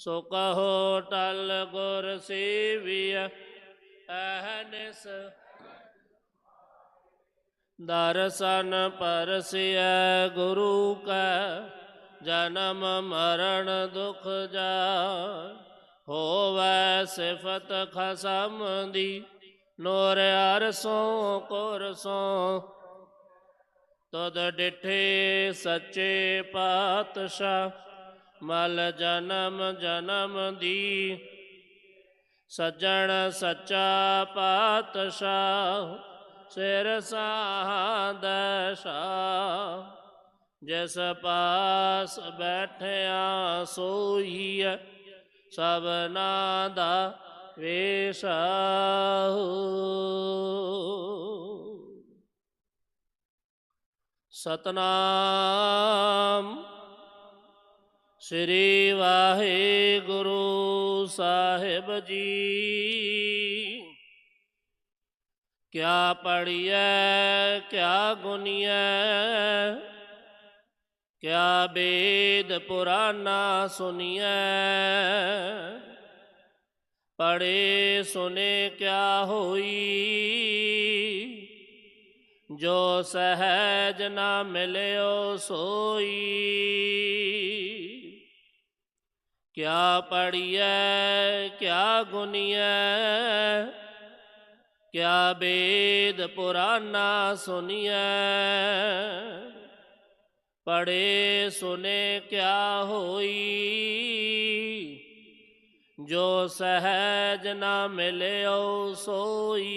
ਸੋ ਕਹੋ ਟਲ ਗੁਰ ਸੇਵਿਆ ਅਹਨਿਸ ਦਰਸ਼ਨ ਪਰਸਿਐ ਗੁਰੂ ਕੈ, ਜਨਮ ਮਰਨ ਦੁਖ ਜਾ ਹੋਵੈ ਸਿਫਤ ਖਸਮ ਦੀ, ਨੂਰ ਅਰਸੋਂ ਕੁਰਸੋਂ ਤਦ ਡਿਠੇ ਸੱਚੇ ਪਾਤਸ਼ਾਹ ਮਲ ਜਨਮ ਜਨਮ ਦੀ। ਸੱਜਣ ਸੱਚਾ ਪਾਤਸ਼ਾਹ, ਸਿਰ ਸਾਦਸ਼ਾ ਜਿਸ ਪਾਸ ਬੈਠਿਆ ਸੋਈਐ ਸਭਨਾ ਦਾ ਵੇਸ਼ਾਹੂ ਸਤਨਾਮ ਸ੍ਰੀ ਵਾਹਿਗੁਰੂ ਸਾਹਿਬ ਜੀ। ਕਿਆ ਪੜੀਐ ਕਿਆ ਗੁਨੀਐ, ਕਿਆ ਬੇਦ ਪੁਰਾਨਾ ਸੁਨੀਐ। ਪੜੇ ਸੁਨੇ ਕਿਆ ਹੋਈ, ਜੋ ਸਹਿਜ ਨਾ ਮਿਲਿਓ ਸੋਈ। ਕਿਆ ਪੜੀਐ ਕਿਆ ਗੁਨੀਐ, ਕਿਆ ਬੇਦ ਪੁਰਾਨਾ ਸੁਨੀਐ। ਪੜੇ ਸੁਨੇ ਕਿਆ ਹੋਈ, ਜੋ ਸਹਿਜ ਨਾ ਮਿਲਿਓ ਸੋਈ।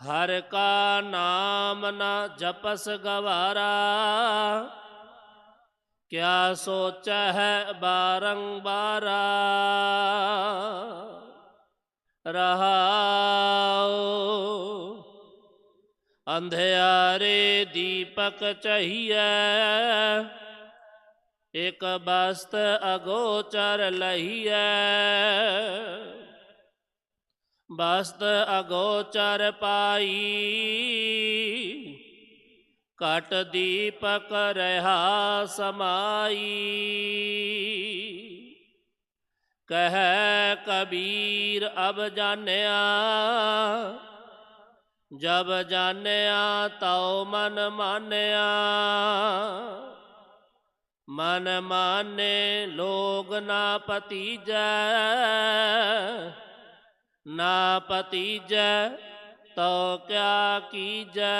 ਹਰ ਕਾ ਨਾਮ ਨਾ ਜਪਸ ਗਵਾਰਾ क्या सोच है बारंबारा? रहा अंधेरे दीपक चाहिए। एक बस्त अगोचर लहिए। बस्त अगोचर पाई। ਕਟ ਦੀਪਕ ਰਹਾ ਸਮਾਈ। ਕਹਿ ਕਬੀਰ, ਅਬ ਜਾਣਿਆ, ਜਬ ਜਾਣਿਆ ਤਉ ਮਨ ਮਾਨਿਆ। ਮਨ ਮਾਨੇ ਲੋਗ ਨਾ ਪਤੀਜੈ ਨਾ ਪਤੀਜੈ ਤੋ ਕਿਆ ਕੀਜੈ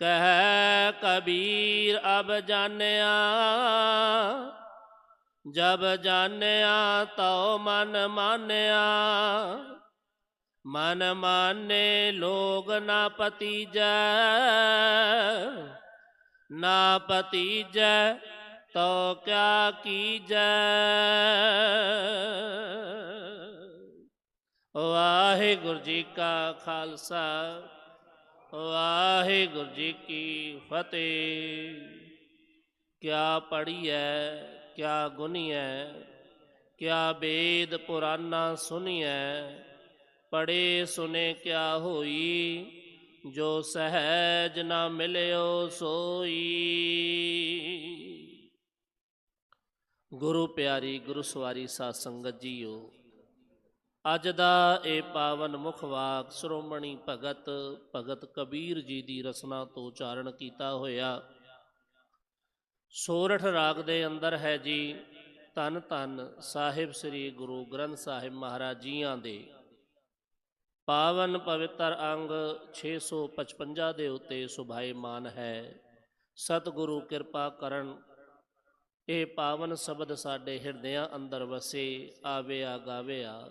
ਕਹਿ ਕਬੀਰ ਅਬ ਜਾਣਿਆ ਜਬ ਜਾਣਿਆ ਤਉ ਮਨ ਮਾਨਿਆ ਮਨ ਮਾਨੇ ਲੋਗ ਨਾ ਪਤੀਜੈ ਨਾ ਪਤੀਜੈ ਤੋ ਕਿਆ ਕੀਜੈ ਵਾਹਿਗੁਰੂ ਜੀ ਕਾ ਖਾਲਸਾ, ਵਾਹਿਗੁਰੂ ਜੀ ਕੀ ਫਤਿਹ। ਕਿਆ ਪੜੀਐ ਕਿਆ ਗੁਨੀਐ, ਕਿਆ ਵੇਦ ਪੁਰਾਨਾ ਸੁਨੀਐ ਪੜੇ ਸੁਨੇ ਕਿਆ ਹੋਈ, ਜੋ ਸਹਿਜ ਨਾ ਮਿਲਿਓ ਸੋਈ। ਗੁਰੂ ਪਿਆਰੀ ਗੁਰੂ ਸਵਾਰੀ ਸਾਧ ਸੰਗਤ ਜੀਓ ਅੱਜ ਦਾ ਇਹ ਪਾਵਨ ਮੁਖ ਵਾਕ ਸ਼੍ਰੋਮਣੀ ਭਗਤ ਭਗਤ ਕਬੀਰ ਜੀ ਦੀ ਰਸਨਾ ਤੋਂ ਉਚਾਰਨ ਕੀਤਾ ਹੋਇਆ। ਸੋਰਠ ਰਾਗ ਦੇ ਅੰਦਰ ਹੈ ਜੀ, ਧੰਨ ਧੰਨ ਸਾਹਿਬ ਸ੍ਰੀ ਗੁਰੂ ਗ੍ਰੰਥ ਸਾਹਿਬ ਮਹਾਰਾਜ ਜੀਆਂ ਦੇ। ਪਾਵਨ ਪਵਿੱਤਰ ਅੰਗ 655 ਦੇ ਉੱਤੇ ਸੁਭਾਏਮਾਨ ਹੈ। ਸਤਿਗੁਰੂ ਕਿਰਪਾ ਕਰਨ, ਇਹ ਪਾਵਨ ਸ਼ਬਦ ਸਾਡੇ ਹਿਰਦਿਆਂ ਅੰਦਰ ਵਸੇ ਆਵੇ ਆ ਗਾਵੇ ਆ